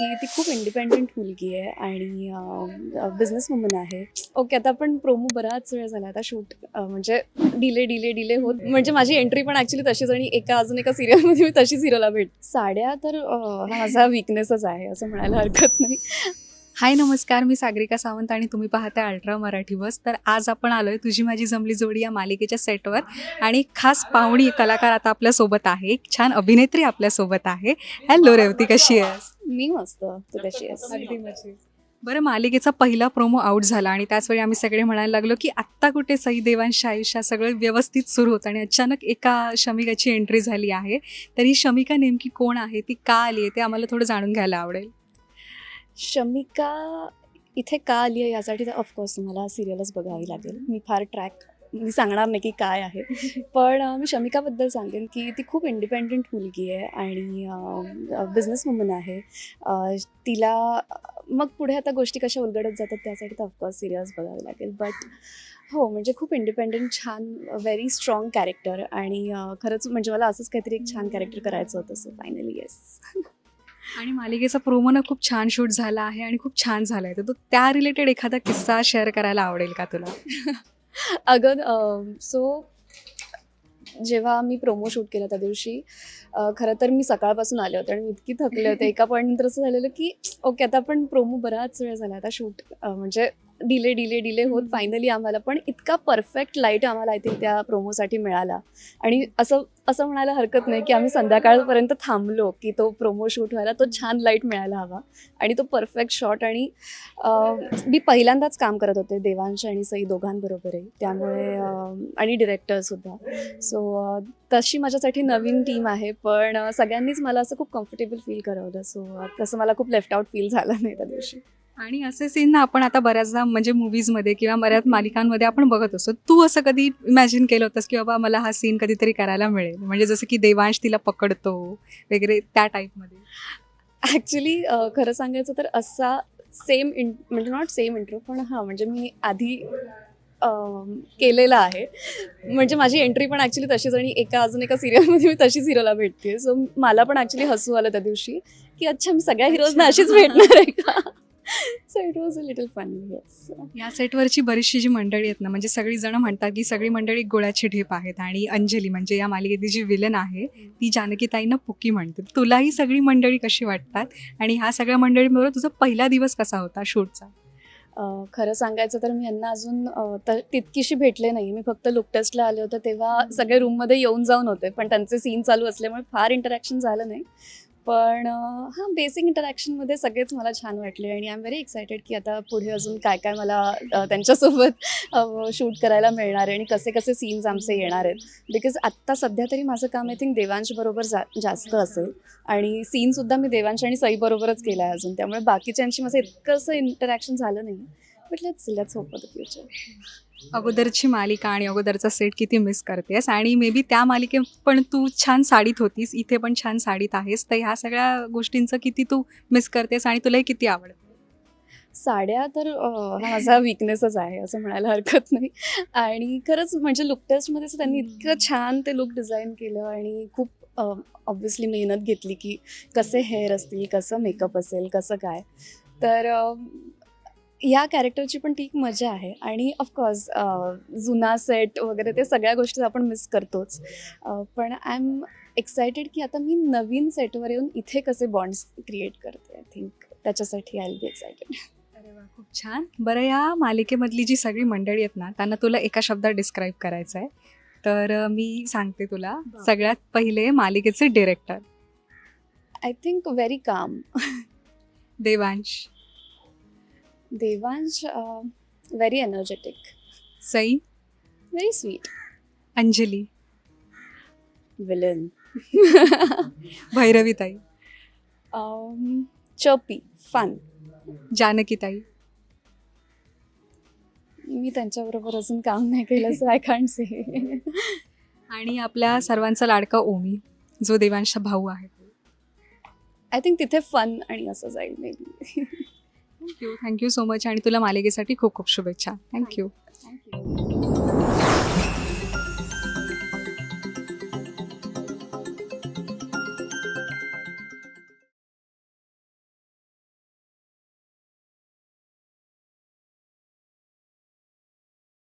की ती खूप इंडिपेंडेंट मुलगी आहे आणि बिझनेस वुमन आहे. ओके आता आपण प्रोमो बराच वेळ झाला. आता शूट म्हणजे डिले डिले डिले होत. म्हणजे माझी एंट्री पण ॲक्च्युली तशीच आणि एका अजून एका सिरियलमध्ये मी तशीच हिरोला भेट साड्या तर हा माझा विकनेसच आहे असं म्हणायला हरकत नाही. हाय नमस्कार. मी सागरिका सावंत आणि तुम्ही पाहता अल्ट्रा मराठी बस. तर आज आपण आलोय तुझी माझी जमली जोडी या मालिकेच्या सेटवर आणि खास पाहुणी कलाकार आता आपल्यासोबत आहे. एक छान अभिनेत्री आपल्यासोबत आहे. हॅलो रेवती. कशी आहेस? मी मस्त तू कशी आहेस? बरं मालिकेचा पहिला प्रोमो आउट झाला आणि त्याच वेळी आम्ही सगळे म्हणायला लागलो की आत्ता कुठे सई देवांच्या आयुष्यात सगळं व्यवस्थित सुरू होतं आणि अचानक एका शमिकाची एंट्री झाली आहे. तर ही शमिका नेमकी कोण आहे? ती का आली आहे? ते आम्हाला थोडं जाणून घ्यायला आवडेल. शमिका इथे का आली आहे यासाठी तर ऑफकोर्स तुम्हाला सिरियलच बघावी लागेल. मी फार ट्रॅक मी सांगणार नाही की काय आहे. पण मी शमिकाबद्दल सांगेन की ती खूप इंडिपेंडेंट मुलगी आहे आणि बिझनेस वुमन आहे. तिला मग पुढे आता गोष्टी कशा उलगडत जातात त्यासाठी तर ऑफकोर्स सिरियस बघावं लागेल. बट हो म्हणजे खूप इंडिपेंडेंट छान व्हेरी स्ट्रॉंग कॅरेक्टर आणि खरंच म्हणजे मला असंच काहीतरी एक छान कॅरेक्टर करायचं होतं सो फायनली येस आणि मालिकेचा प्रोमो ना खूप छान शूट झाला आहे आणि खूप छान झाला आहे तर तो त्या रिलेटेड एखादा किस्सा शेअर करायला आवडेल का तुला? अगं सो जेव्हा मी प्रोमो शूट केला त्या दिवशी खरं तर मी सकाळपासून आले होते आणि इतकी थकले होते. एका पॉईंट नंतर असं झालेलं की ओके आता आपण प्रोमो बराच वेळ झाला आता शूट म्हणजे डिले डिले डिले होत फायनली आम्हाला. पण इतका परफेक्ट लाइट आम्हाला आय थिंक त्या प्रोमोसाठी मिळाला. आणि असं असं म्हणायला हरकत नाही की आम्ही संध्याकाळपर्यंत थांबलो की तो प्रोमो शूट व्हायला तो छान लाइट मिळायला हवा. आणि तो परफेक्ट शॉट आणि मी पहिल्यांदाच काम करत होते देवांश आणि सई दोघांबरोबरही. त्यामुळे आणि डिरेक्टरसुद्धा सो तशी माझ्यासाठी नवीन टीम आहे पण सगळ्यांनीच मला असं खूप कम्फर्टेबल फील करवलं. सो तसं मला खूप लेफ्ट आउट फील झालं नाही त्या दिवशी. आणि असे सीन ना आपण आता बऱ्याचदा म्हणजे मूवीजमध्ये किंवा बऱ्याच मालिकांमध्ये आपण बघत असतो. तू असं कधी इमॅजिन केलं होतंस की बाबा मला हा सीन कधीतरी करायला मिळेल? म्हणजे जसं की देवांश तिला पकडतो वगैरे त्या टाईपमध्ये ॲक्च्युली खरं सांगायचं तर असा सेम इन म्हणजे नॉट सेम इंट्रो पण हां म्हणजे मी आधी केलेला आहे. म्हणजे माझी एंट्री पण ॲक्च्युली तशीच आणि एका अजून एका सिरियलमध्ये मी तशीच हिरोला भेटते सो मला पण ॲक्च्युली हसू आलं त्या दिवशी की अच्छा मी सगळ्या हिरोजना अशीच भेटणार आहे का? So it was a little fun yes या सेटवरची बरीचशी जी मंडळी आहेत ना म्हणजे सगळी जण म्हणतात की सगळी मंडळी गोळ्याची ढेप आहेत आणि अंजली म्हणजे या मालिकेतली जी विलन आहे ती जानकीताईंना पुकी म्हणते. तुला ही सगळी मंडळी कशी वाटतात? आणि ह्या सगळ्या मंडळींबरोबर तुझा पहिला दिवस कसा होता शूटचा? खरं सांगायचं तर मी यांना अजून तर तितकीशी भेटले नाही. मी फक्त लुक टेस्टला आले होते तेव्हा सगळे रूममध्ये येऊन जाऊन होते पण त्यांचे सीन चालू असल्यामुळे फार इंटरॅक्शन झालं नाही. पण हां बेसिक इंटरॅक्शनमध्ये सगळेच मला छान वाटले आणि आय एम व्हेरी एक्सायटेड की आता पुढे अजून काय काय मला त्यांच्यासोबत शूट करायला मिळणार आहे आणि कसे कसे सीन्स आमचे येणार आहेत. बिकॉज आत्ता सध्या तरी माझं काम आय थिंक देवांशबरोबर जा जास्त असेल. आणि सीनसुद्धा मी देवांश आणि सईबरोबरच केला आहे अजून. त्यामुळे बाकीच्यांशी माझं इतकं असं इंटरॅक्शन झालं नाही. But let's let's hope the future अगोदरची मालिका आणि अगोदरचा सेट किती मिस करतेस? आणि मे बी त्या मालिकेत पण तू छान साडीत होतीस इथे पण छान साडीत आहेस. तर ह्या सगळ्या गोष्टींचं किती तू मिस करतेस आणि तुलाही किती आवडतं? साड्या तर हा माझा विकनेसच आहे असं म्हणायला हरकत नाही. आणि खरंच म्हणजे लुक टेस्टमध्ये त्यांनी इतकं छान ते लुक डिझाईन केलं आणि खूप ऑब्व्हियसली मेहनत घेतली की कसे हेअर असतील कसं मेकअप असेल कसं काय. तर या कॅरेक्टरची पण एक मजा आहे. आणि ऑफकोर्स जुना सेट वगैरे ते सगळ्या गोष्टी आपण मिस करतोच. पण आय एम एक्सायटेड की आता मी नवीन सेटवर येऊन इथे कसे बॉन्ड्स क्रिएट करते. आय थिंक त्याच्यासाठी आय बी एक्सायटेड अरे वा खूप छान. बरं या मालिकेमधली जी सगळी मंडळी आहेत ना त्यांना तुला एका शब्दात डिस्क्राईब करायचं आहे तर मी सांगते तुला. सगळ्यात पहिले मालिकेचे डिरेक्टर आय थिंक व्हेरी काम Devansh. Devansh very energetic Sai? Very sweet Anjali? Villain भैरवीताई? चपी फन जानकीताई? मी त्यांच्याबरोबर अजून काम नाही केलं सो आय कांट से आणि आपल्या सर्वांचा लाडका ओमी जो देवांशचा भाऊ आहे. आय थिंक तिथे फन आणि असं जाईल maybe thank you thank you so much आणि तुला मालिकेसाठी खूप खूप शुभेच्छा. थँक्यू.